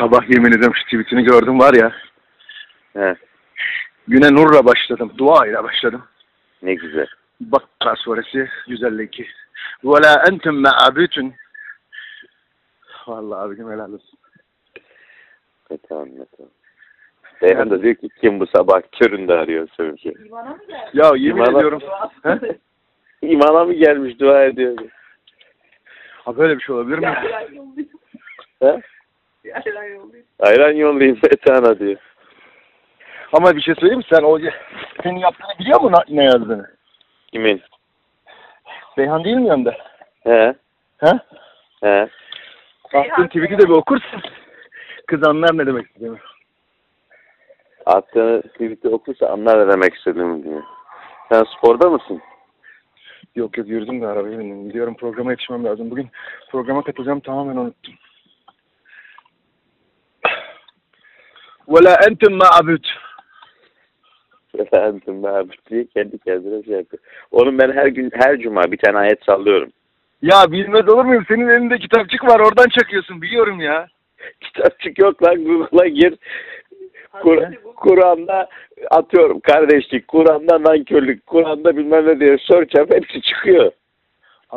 Sabah yemin ediyorum şu tweetini gördüm var ya. He, Güne nurla başladım. Dua ile başladım. ne güzel. Bakara suresi 152. Ve la entum ma'abutun. Vallahi abicim helal olsun. Tamam, tamam. Beyhan da diyor ki kim bu sabah köründe arıyor sövünce. Ya yemin İmana- ediyorum. He? İmana mı gelmiş dua ediyor? diyor. Ha böyle bir şey olabilir mi? He? Ayran yollayayım Metehan'a diyor. Ama bir şey söyleyeyim mi? Sen o senin yaptığını biliyor musun ne yazdığını? Kimin? Beyhan değil mi yanında? He? He? He? Attığın tweet'i de bir okursun. Kız anlar ne demek istediğimi. Attığını tweet'i okursa anlar ne demek istediğimi diyor. Sen sporda mısın? Yok yok yürüdüm de arabaya bindim. Gidiyorum programa yetişmem lazım. Bugün programa katılacağım tamamen unuttum. وَلَا اَنْتُمْ مَعَبُدْ Efendim abi diye kendi kendine şey yapıyor. Oğlum ben her gün her cuma bir tane ayet sallıyorum. Ya bilmez olur muyum? Senin elinde kitapçık var. Oradan çakıyorsun. Biliyorum ya. Kitapçık yok lan Google'a gir. Kur- Kur'an'da atıyorum kardeşlik, Kur'an'da nankörlük, Kur'an'da bilmem ne diye search yap hepsi çıkıyor.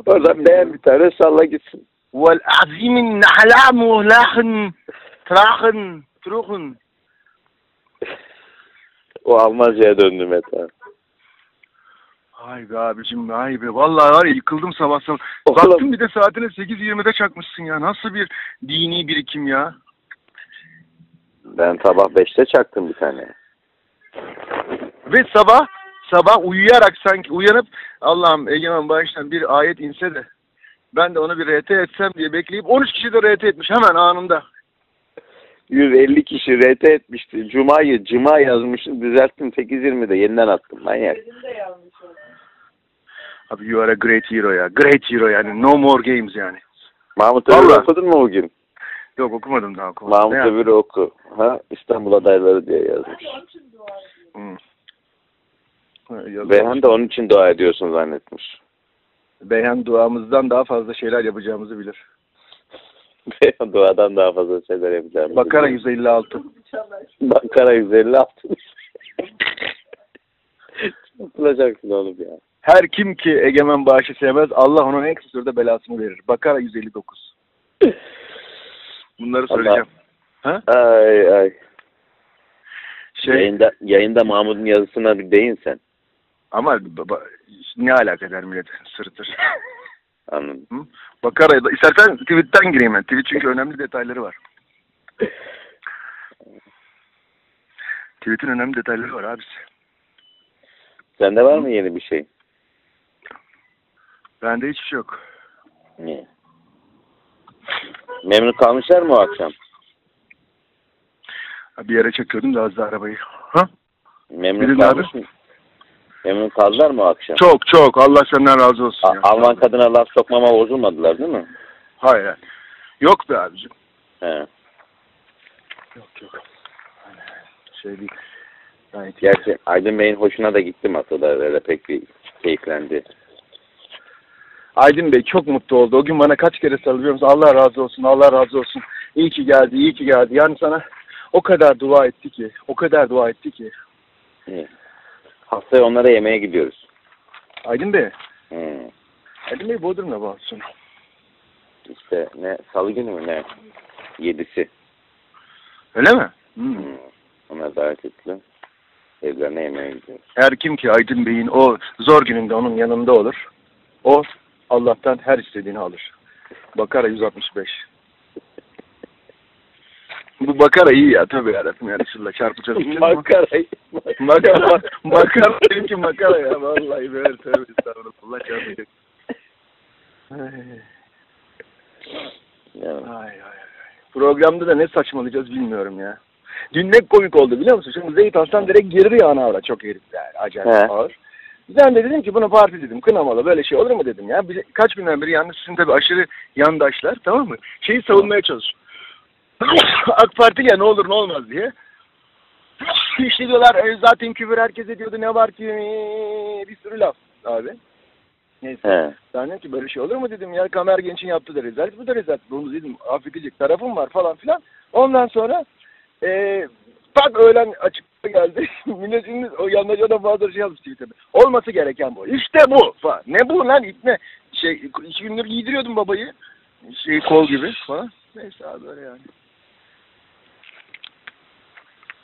Oradan beğen bir tane salla gitsin. وَالْعَزِيمِ النَّحْلَامُ لَاخٍ تَرَاخٍ تُرُخٍ O Almanca'ya döndü Mete. Ay be abicim ay be. Vallahi var ya yıkıldım sabah sabah. Oğlum. Baktım bir de saatine 8.20'de çakmışsın ya. Nasıl bir dini birikim ya. Ben sabah 5'te çaktım bir tane. Ve sabah sabah uyuyarak sanki uyanıp Allah'ım Egemen bağıştan bir ayet inse de ben de onu bir RT etsem diye bekleyip 13 kişi de RT etmiş hemen anında. 150 kişi RT etmişti. Cuma'yı Cuma yazmışım düzelttim 8.20'de yeniden attım manyak. Abi you are a great hero ya. Great hero yani. No more games yani. Mahmut Öbür'ü Vallahi. okudun mu bugün? Yok okumadım daha okumadım. Mahmut yani? Öbür'ü oku. Ha İstanbul adayları diye yazmış. Ha. Beyhan da onun için dua ediyorsun zannetmiş. Beyhan duamızdan daha fazla şeyler yapacağımızı bilir. Duadan daha fazla şeyler yapacağım. Bakara 156. Bakara 156. Tutulacaksın oğlum ya. Her kim ki egemen bağışı sevmez Allah onun en kısa sürede belasını verir. Bakara 159. Bunları Allah. söyleyeceğim. Ha? Ay ay. Şey Yayında, yayında Mahmut'un yazısına bir değin sen. ama baba, ne alaka eder millet sırıtır. Anladım. Hı? Bakara istersen tweetten gireyim ben. Tweet çünkü önemli detayları var. Tweet'in önemli detayları var abisi. Sende var mı yeni bir şey? Bende hiçbir şey yok. Niye? Memnun kalmışlar mı o akşam? Ha, Bir yere çekiyordum da az da arabayı. Ha? Memnun Bilin kalmış mı? Memnun kaldılar mı o akşam? Çok çok. Allah senden razı olsun. A- ya. Alman kadına laf sokmama bozulmadılar değil mi? Hayır. Yok be abicim. He. Yok yok. Şey değil. Gayet iyi. Gerçi Aydın Bey'in hoşuna da gitti masada öyle pek bir keyiflendi. Aydın Bey çok mutlu oldu. O gün bana kaç kere sarılıyor musun? Allah razı olsun, Allah razı olsun. İyi ki geldi, iyi ki geldi. Yani sana o kadar dua etti ki, o kadar dua etti ki. İyi. Haftaya onlara yemeğe gidiyoruz. Aydın Bey, Hmm. Aydın Bey Bodrum'da bu hafta sonu. İşte ne salı günü mü ne? Yedisi. Öyle mi? Hmm. Hmm. Onlar davet ettiler. Evlerine yemeğe gidiyoruz. Her kim ki Aydın Bey'in o zor gününde onun yanında olur, o Allah'tan her istediğini alır. Bakara 165. Bu Bakara iyi ya tabii yarabbim ya Resulullah çarpacağız. Makarayı. Makara, makara benimki makara ya vallahi böyle tövbe estağfurullah çarpacak. Ay, ay, ay. Programda da ne saçmalayacağız bilmiyorum ya. Dün ne komik oldu biliyor musun? Şimdi Zeyt Hasan direkt girir ya ana avra çok herif yani acayip He. ağır. Ben de dedim ki buna parti dedim kınamalı böyle şey olur mu dedim ya. Bize, kaç günden beri yalnız sizin tabii aşırı yandaşlar tamam mı? Şeyi savunmaya çalışıyor. AK Parti ya ne olur ne olmaz diye. İşte diyorlar e, zaten küfür herkes ediyordu ne var ki bir sürü laf abi. Neyse. He. Ben dedim ki böyle şey olur mu dedim ya Kamer Genç'in yaptığı da rezalet bu da rezalet. Bunu dedim affedecek tarafım var falan filan. Ondan sonra eee bak öğlen açıkta geldi. Millet şimdi o yandaca da bazı şey yazmış Twitter'da. Olması gereken bu. İşte bu falan. Ne bu lan ipne? Şey iki gündür giydiriyordum babayı. Şey kol gibi falan. Neyse abi böyle yani.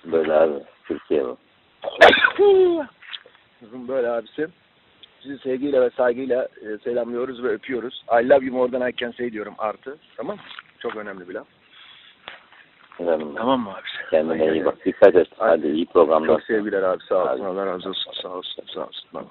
Böyle abi. Türkiye bu. Kızım böyle abisi. Sizi sevgiyle ve saygıyla e, selamlıyoruz ve öpüyoruz. I love you more than I can say diyorum artı. Tamam mı? Çok önemli bir laf. Canım. Tamam mı abisi? Kendine iyi bak. Dikkat et. Hadi iyi programlar. Çok sevgiler abi. Sağ olsun. Allah razı olsun. Sağ olsun. Sağ olsun. Tamam.